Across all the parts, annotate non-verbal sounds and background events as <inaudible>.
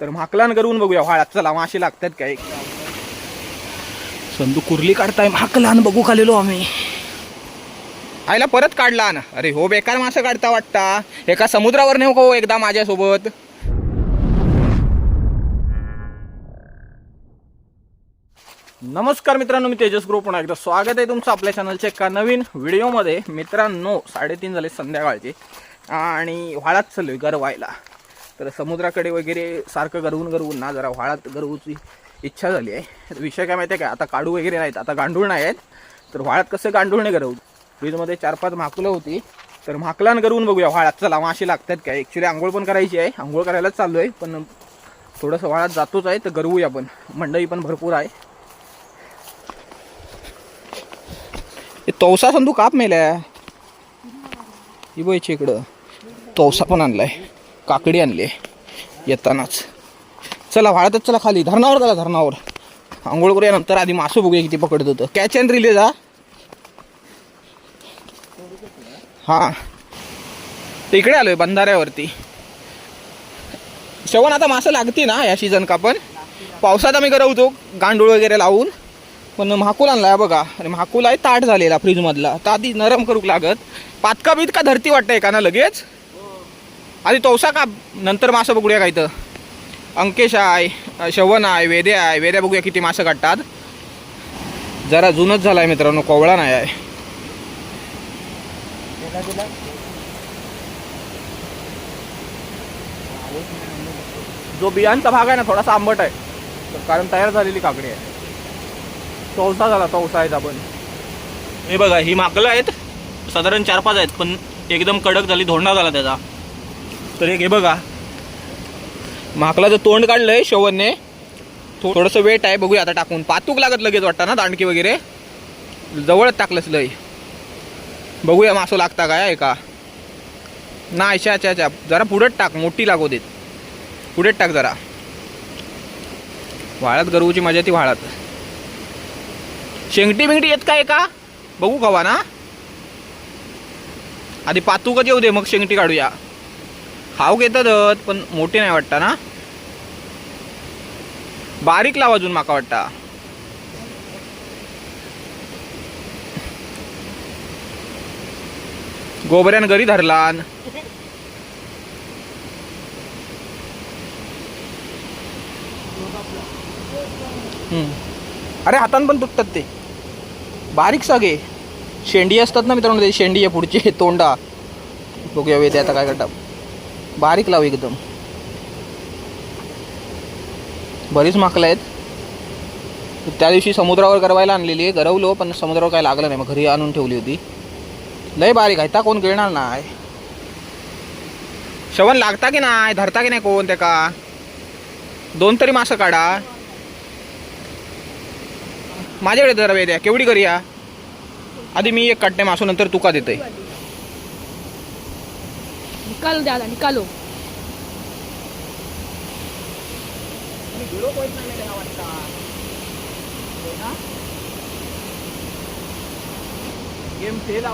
तर म्हाकलान करून बघूया. व्हाळात चला मासे लागतात काय? संदू कुर्ली काढताय माकलान बघू खालेलो आम्ही. आईला परत काढला ना अरे हो बेकार मासे काढता वाटता. एका समुद्रावर नेऊ हो एकदा माझ्यासोबत? नमस्कार मित्रांनो मी तेजस ग्रुप. पुन्हा एकदा स्वागत आहे तुमचं आपल्या चॅनलच्या एका नवीन व्हिडिओमध्ये मित्रांनो साडेतीन झाले संध्याकाळचे. आणि व्हाळात चाललोय गरवायला तर समुद्राकडे वगैरे सारखं गरवून गरवून ना जरा व्हाळात गरवूची इच्छा झाली आहे. तर विषय काय माहिती आहे का? आता काढू वगैरे नाहीत. आता गांडूळ नाही आहेत. तर व्हाळात कसं गांडूळ नाही गरवू? फ्रीजमध्ये चार पाच माकुलं होती. तर माकलान गरवून बघूया व्हाळात. चला मासे लागतात काय? ॲक्च्युली आंघोळ पण करायची आहे. आंघोळ करायलाच चाललो आहे पण थोडंसं व्हाळात जातोच आहे तर गरवूया आपण. मंडई पण भरपूर आहे. हे तवसा संधू काप मेल्या. ही बोयची इकडं. तवसा पण आणलाय. काकडी आणली येतानाच. चला वाळतच चला खाली. धरणावर चला धरणावर. आंघोळ करूया नंतर. आधी मासू बघूया किती पकडत होतं. कॅच अँड रिले जा हां. तिकडे इकडे आलोय बंधाऱ्यावरती. शेवण आता मासं लागते ना या सीझन का पण पावसात आम्ही करवतो गांडूळ वगैरे लावून. पण महाकूल आणलाय बघा. अरे महाकूल आहे ताट झालेला फ्रीजमधला तर आधी नरम करूक लागत. पातका बितका धरती वाटतंय का ना लगेच. आधी तवसा का? नंतर मासं बघूया काय तर अंकेश आहे शवन आहे वेद्या आहे. वेद्या बघूया किती मासं काढतात. जरा जुनच झालाय मित्रांनो कोवळा नाही आहे. जो बियांचा भाग आहे ना थोडासा आंबट आहे. कारण तयार झालेली काकडी आहे. तवसा झाला तवसा आहेत आपण. हे बघा ही माकलं आहेत. साधारण चार पाच आहेत पण एकदम कडक झाली धोंडा झाला त्याचा. तर एक हे बघा. माकलाचं तोंड काढलंय शवनने. थो- थोडंसं वेट आहे बघूया आता टाकून. पातूक लागत लगेच वाटतं ना दांडकी वगैरे? जवळच टाकलंच लय. बघूया मासो लागता काय आहे का? ना अच्छा अच्छा अच्छा. जरा पुढेच टाक मोठी लागू देत. पुढेच टाक जरा. वाळात गरवूची मजा ती वाळात. शेंगटी बिंगटी येत काय का? बघू कवा ना. आधी पातूकच येऊ दे मग शेंगटी काढूया. हाव घेतात पण मोठी नाही वाटता ना? बारीक लाव अजून माका वाटता. गोबऱ्यान घरी धरलान. अरे हातान पण तुटतात ते. बारीक सागे. शेंडी असतात ना मित्रांनो ते शेंडी आहे पुढचे तोंडा. बघूया वेते आता काय करतात. बारीक लाव एकदम. बरीच माकलं आहेत. त्या दिवशी समुद्रावर गरवायला आणलेली आहे गरवलो पण समुद्रावर काय लागलं नाही. मग घरी आणून ठेवली होती. लय बारीक आहे. ता कोण गिळणार नाही. शवन लागता की नाही? धरता की नाही कोण त्या का? दोन तरी मासं काढा. माझ्याकडे जरा वेळ द्या. केवढी करूया? आधी मी एक काढते मासू नंतर तुका देते निकालो दादा निकालो. गेम फेल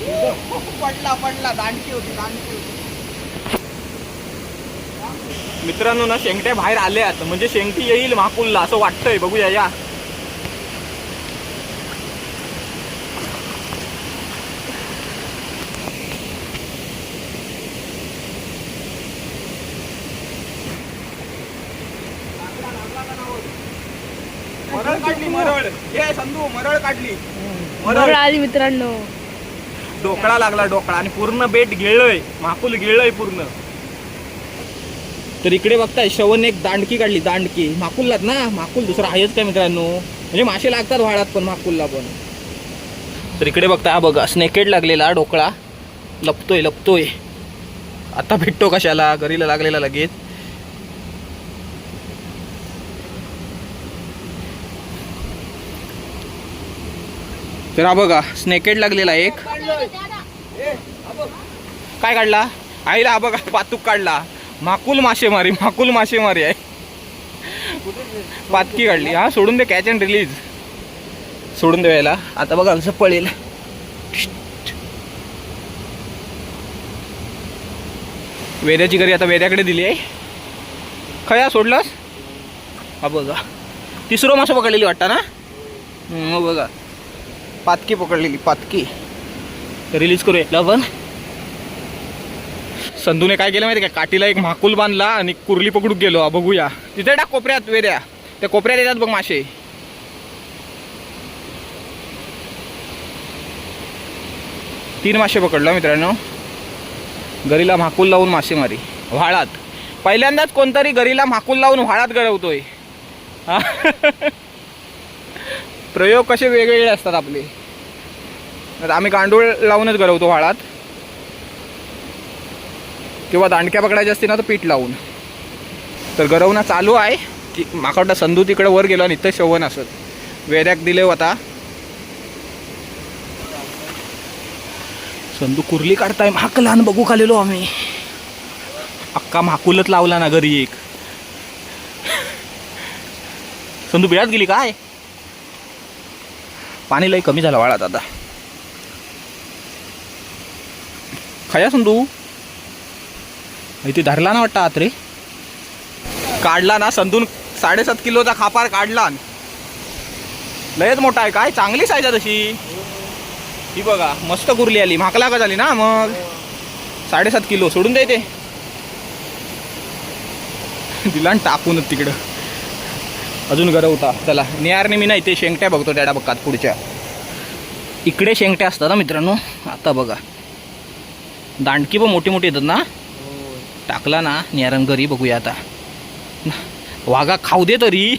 वाटता पडला पडला दांडकी होती दांडकी होती मित्रांनो ना शेंगट्या बाहेर आल्यात. म्हणजे शेंगटी येईल महाकुलला असं वाटतंय. बघूया या मरळ काढली मरळ हे संधू मरळ काढली. बरोबर आली मित्रांनो. डोकळा लागला डोकळा आणि पूर्ण बेट गिळलंय. महापूल गिळलंय पूर्ण. तर इकडे बघताय शवन एक दांडकी काढली दांडकी. माकुललात ना? माकुल दुसरा आहेच काय मित्रांनो? म्हणजे मासे लागतात वाळात पण माकुलला पण. तर इकडे बघता हा बघा स्नेकेड लागलेला डोकळा. लपतोय लपतोय. आता भेटतो कशाला? घरीला लागलेला लगेच. तर हा बघा स्नेकेड लागलेला एक. काय काढला? आईला हा बघा पातूक काढला. माकुल मासेमारी माकुल मासेमारी आहे. पातकी काढली. हा सोडून दे कॅच अँड रिलीज सोडून दे यायला आता बघा कसं पळेल. वेद्याची घरी आता वेद्याकडे दिली आहे. खया सोडलास? हा बघा. तिसरं मासा पकडलेली वाटतं ना? मग हो बघा. पातकी पकडलेली पातकी. रिलीज करूया. याला पण संधूने काय केलं माहिती का? काठीला एक म्हाकुल बांधला आणि कुर्ली पकडून गेलो. बघूया. तिथे टाक कोपऱ्यात वेद्या. त्या कोपऱ्यात येतात बघ मासे. तीन मासे पकडलो मित्रांनो. गरीला म्हाकुल लावून मासेमारी व्हाळात. पहिल्यांदाच कोणतरी गरीला म्हाकुल लावून व्हाळात गळवतोय. हा. <laughs> प्रयोग कसे वेगवेगळे असतात आपले? आता आम्ही गांडूळ लावूनच गरवतो व्हाळात किंवा दांडक्या पकडायच्या असतील ना तर पीठ लावून. तर गरवणं चालू आहे. की माका वाटतं संधू तिकडे वर गेलो आणि इथं शवन असत. वेऱ्याक दिले होता. संधू कुर्ली काढताय महाक लहान बघू खालेलो आम्ही. अक्का म्हाकुलच लावला ना घरी एक. संधू बिळात गेली काय? पाणी लई कमी झालं वाळात आता. खाया संधू इथे धरला ना वाटतं आत रे. काढला ना संधून साडेसात किलोचा खापार काढला. लयच मोठा आहे काय चांगली साईज आहे तशी. ही बघा मस्त कुरली आली. म्हाकला का झाली ना मग? साडेसात किलो सोडून दे ते. दिला टाकूनच तिकडं. अजून गरवता चला नियारने मी नाही ते शेंगट्या बघतो त्या बघतात पुढच्या. इकडे शेंगट्या असतात ना मित्रांनो आता बघा. दांडकी पण मोठी मोठी येतात ना? टाकला ना नियारन घरी बघूया आता. वाघा खाऊ दे तरी.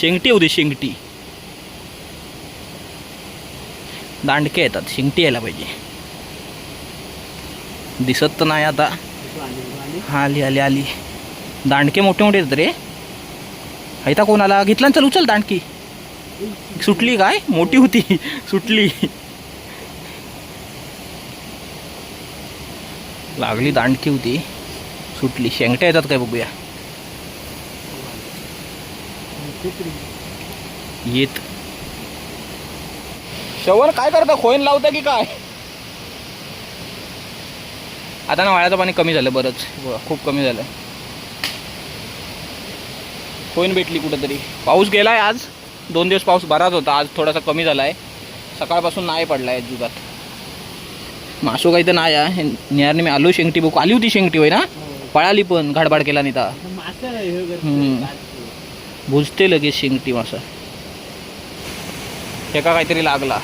शेंगटी होऊ दे शेंगटी. दांडके येतात शेंगटी यायला पाहिजे. दिसत तर नाही आता. हा आली आली आली. दांडके मोठे मोठे येतात रे. हैता कोणाला घेतला? चल उचल दांडकी. सुटली काय? मोठी होती. सुटली. लागली दांडकी होती. सुटली. शेंगट्या येतात काय बघूया. येत. शवर काय करता खोईन लावता की काय? आता ना वाळ्याचं पाणी कमी झालं बरंच. खूप कमी झालं. खोईन भेटली कुठंतरी? पाऊस गेला आहे आज. दोन दिवस पाऊस बराच होता. आज थोडासा कमी झाला आहे सकाळपासून नाही पडला आहे जुगात मासू काही तर नाही आहे. निहारने मी आलो शेंगटी बुक आली होती शेंगटी होय ना? पळाली पण. घाडबाड केला नाही तर भुजते लगेच शेंगटी मासा. एका काहीतरी लागला.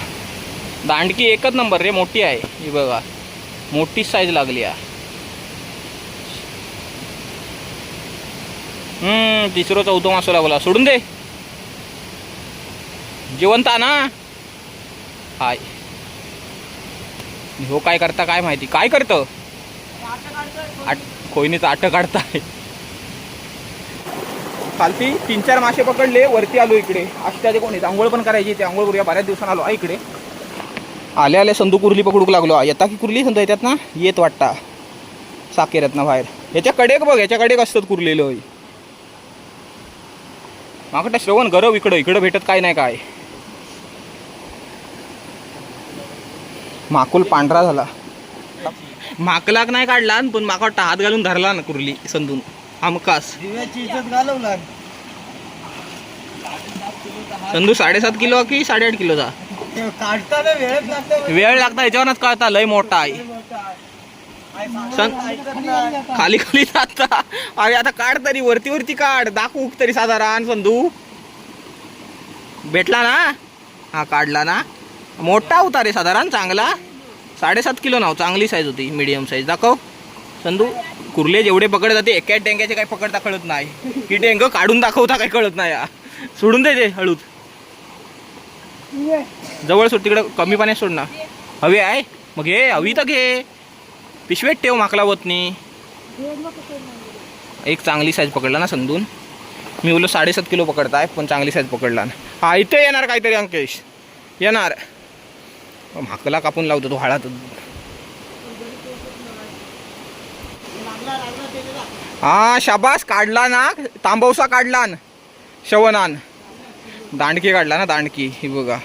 दांडकी एकच नंबर रे. मोठी आहे. ही बघा. मोठी साईज लागली आहे. हम्म तिसरं चौथं मासो लागला. सोडून दे. जिवंत ना हाय. हो काय करता काय माहिती? काय करतं? आट कोयनीचं आट काढताय. कालती तीन चार मासे पकडले वरती आलो इकडे. अष्टाचे कोणी? आंघोळ पण करायची ते आंघोळ करूया. बऱ्याच दिवसांना आलो. आहे इकडे. आले आले संधू कुर्ली पकडूक लागलो. येता की कुर्ली संत येतात ना? येत वाटता. साकेरात ना बाहेर. याच्या कडेक बघ याच्या कडेक असतात कुरलेलं. होई मागटा श्रवण गरव इकडं इकडं भेटत काय नाही काय. माकुल पांढरा झाला. माकलाक नाही काढला पण माका वाटतं हात घालून धरला ना कुर्ली संधून हमकास संधू साडेसात किलो की साडेआठ किलोचा? काढताना वेळ लागता याच्यावरच कळता लय मोठा आहे. खाली खाली जाता. अरे आता काढ तरी वरती वरती काढ. दाखवू तरी साधारण संधू भेटला ना? हा काढला ना. मोठा होता रे साधारण चांगला. साडेसात किलो नाव चांगली साईज होती मीडियम साईज दाखव. संधू कुर्ले जेवढे पकडत जाते एका डेंग्याचे काही पकडता कळत नाही. की डेंग काढून दाखवता काही कळत नाही. सोडून दे ते हळूद जवळ सोड तिकडं कमी पाण्यात सोड ना. हवी आहे? मग हे हवी तर घे. पिशवेत ठेव माकला नाही एक चांगली साईज पकडला ना समजून मी बोललो साडेसात किलो पकडत आहे पण चांगली साईज पकडला ना. हा इथे येणार काहीतरी अंकेश. येणार. म्हाकला कापून लावतो तो हाळात. हा शाबास काढला ना. तांबवसा काढला ना. शवनान. दांडकी काढला ना दांडकी. ही बघा.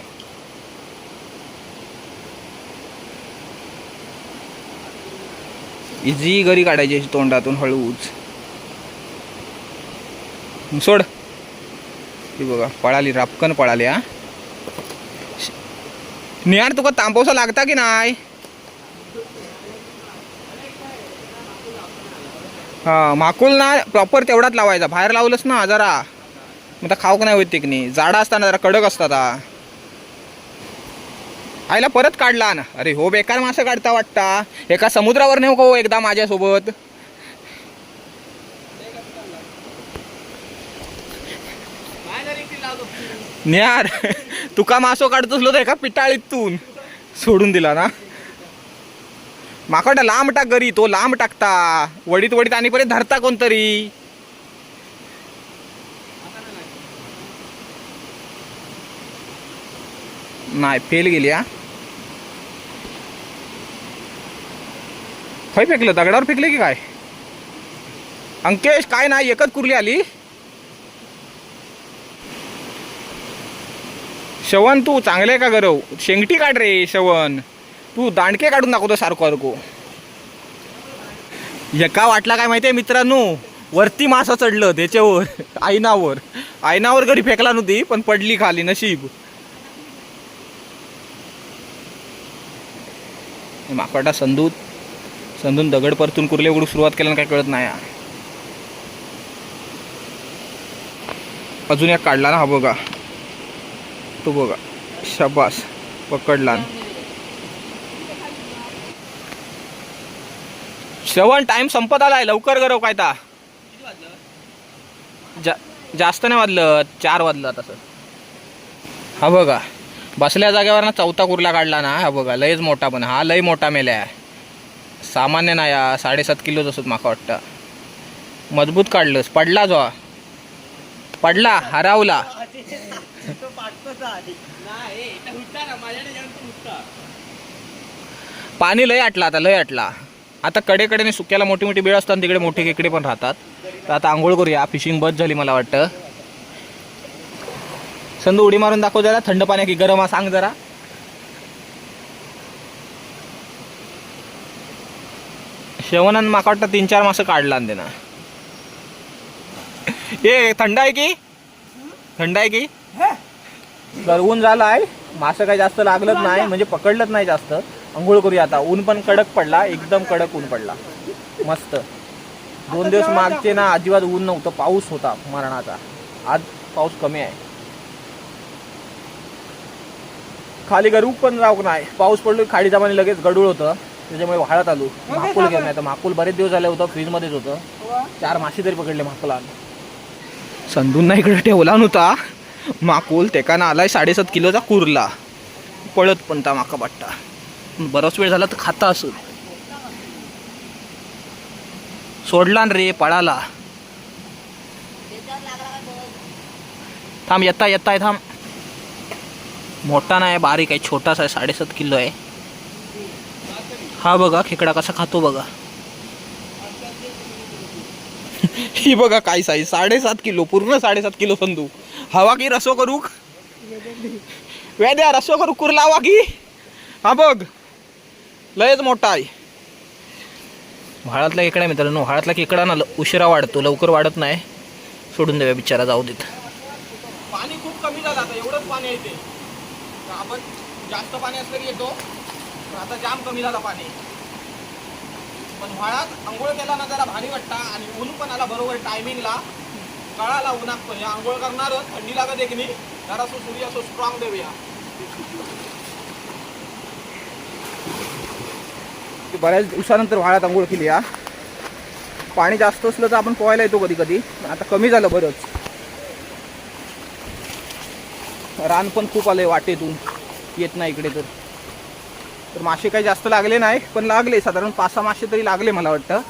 इझी गरी काढायची अशी तोंडातून हळूच. सोड. ही बघा पळाली रापकन पळाली हा. निहार तुका तांबवसा लागता की नाही? हा माकुल ना प्रॉपर तेवढाच लावायचा. बाहेर लावलंच ना जरा. मग आता खाऊक नाही होत की नाही जाडा असताना जरा कडक असतात हा. आईला परत काढला ना. अरे हो बेकार मासा काढता वाटता. एका समुद्रावर नेऊ का हो एकदा माझ्यासोबत? न्यार तुका मासो काढत असलो तर एका पिटाळीतून. सोडून दिला ना. माकडा लांब टाक घरी तो लांब टाकता. वडीत वडीत आणि परत धरता कोणतरी. नाही फेल गेली हा. खय फेकलं? दगडावर फेकले की काय? अंकेश काय नाही एकच कुर्ली आली. शवन तू चांगले का गरव? शेंगटी काढ रे शवन. तू दांडके काढून दाखवतो सारखो सारखो. एका वाटला काय माहितीये मित्रांनो? वरती मासा चढलं त्याच्यावर आईनावर. आईनावर घरी फेकला नव्हती पण पडली खाली नशीब. माकडा संदूत. समजून दगड परतून कुर्ले उडू सुरुवात केल्यानं काय कळत नाही. अजून एक काढला ना हा बघा. तो बघा. शबास. पकडला. श्रवण टाइम संपत आलाय. लवकर गरव काय ता जा जास्त नाही वाजलं. चार वाजलं तसं हा बघा. बसल्या जागेवर ना चौथा कुर्ला काढला ना. हा बघा. लयच मोठा पण. हा लय मोठा मेल्या सामान्य नाही हा साडेसात किलोच असत माका वाटतं. मजबूत काढलंस. पडला जो पडला हरावला. पाणी लय आटला आता लय आटला. आता कडेकडेने सुक्याला मोठी मोठी बिळ असतात तिकडे मोठे खेकडे पण राहतात. तर आता आंघोळ करूया. फिशिंग बस झाली मला वाटतं. संधू उडी मारून दाखव जरा. थंड पाण्या की गरम हा. सांग जरा. शेवणान माका वाटतं तीन चार मासं काढला ना ए थंड आहे की? थंड आहे की? गरवून झाला आहे. मासं काही जास्त लागलंच नाही म्हणजे पकडलंच नाही जास्त. आंघोळ करूया आता. ऊन पण कडक पडला एकदम कडक ऊन पडला. मस्त. दोन दिवस मागचे ना अजिबात ऊन नव्हतं. पाऊस होता मरणाचा. आज पाऊस कमी आहे. खाली गरूक पण जाऊ नाही? पाऊस पडलो खाली जमाने लगेच गडूळ होतं. त्याच्यामुळे वाळत आलो माकुल घेऊन नाही तर माकुल बरेच दिवस झाले होतं फ्रीजमध्येच होतं. चार माशी तरी पकडले माकुला संधूंना इकडे ठेवला नव्हता. माकुल तेकानं आलाय साडेसात किलोचा कुरला. पळत पण ता माका वाटता बराच वेळ झाला तर खाता असं सोडला न रे पळाला. थांब येता येता थांब. मोठा नाही बारीक आहे छोटासा आहे साडेसात किलो आहे. हा बघा खेकडा कसा खातो बघा. <laughs> ही बघा काय साईज साडेसात किलो पूर्ण साडेसात किलो संदू हवा की रसो करूक? वेद्या रसो करू कुरला हवा की? हा बघ. लयच मोठा आहे. व्हाळातला खेकडा आहे मित्रांनो व्हाळातला खेकडा ना उशिरा वाढतो लवकर वाढत नाही. सोडून द्याव्या बिचारा जाऊ देत. पाणी खूप कमी झालं आता एवढंच पाणी येते आपण जास्त पाणी असलं की येतो. आता जाम कमी झालं पाणी. पण व्हाळात आंघोळ केला ना जरा भारी वाटता आणि ऊन पण आला बरोबर टायमिंगला कळाला उन्हात पण आंघोळ करणार थंडी लागत एक मी. जरा सूर्य असं स्ट्रॉंग देऊया. बऱ्याच दिवसानंतर व्हाळात आंघोळ केली या पाणी जास्त असलं तर आपण पोहायला येतो कधी कधी. आता कमी झालं बरंच. रान पण खूप आलंय वाटेतून. येत नाही इकडे तर. तर मासे काही जास्त लागले नाही पण लागले. साधारण पाच सहा मासे तरी लागले मला वाटतं.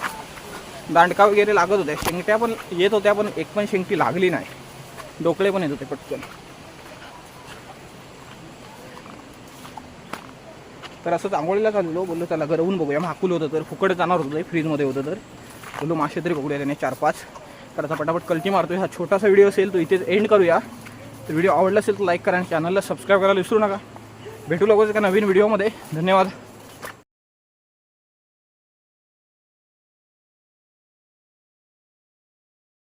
दांडका वगैरे लागत होत्या शेंगट्या पण येत होत्या पण एक पण शेंगटी लागली नाही. डोकळे पण येत होते पटकन. तर असंच आंघोळीला चाललो बोललो त्याला गरवून बघूया. माकुल होतं तर फुकट जाणार होतं फ्रीजमध्ये होतं तर. बोललो मासे तरी बघूया त्याने चार पाच तर आता पटापट कल्टी मारतोय. हा छोटासा व्हिडिओ असेल तो इथेच एंड करूया. तर व्हिडिओ आवडला असेल तर लाईक करा आणि चॅनलला सबस्क्राईब करायला विसरू नका. भेटू लवकरच एका नवीन व्हिडिओमध्ये. धन्यवाद.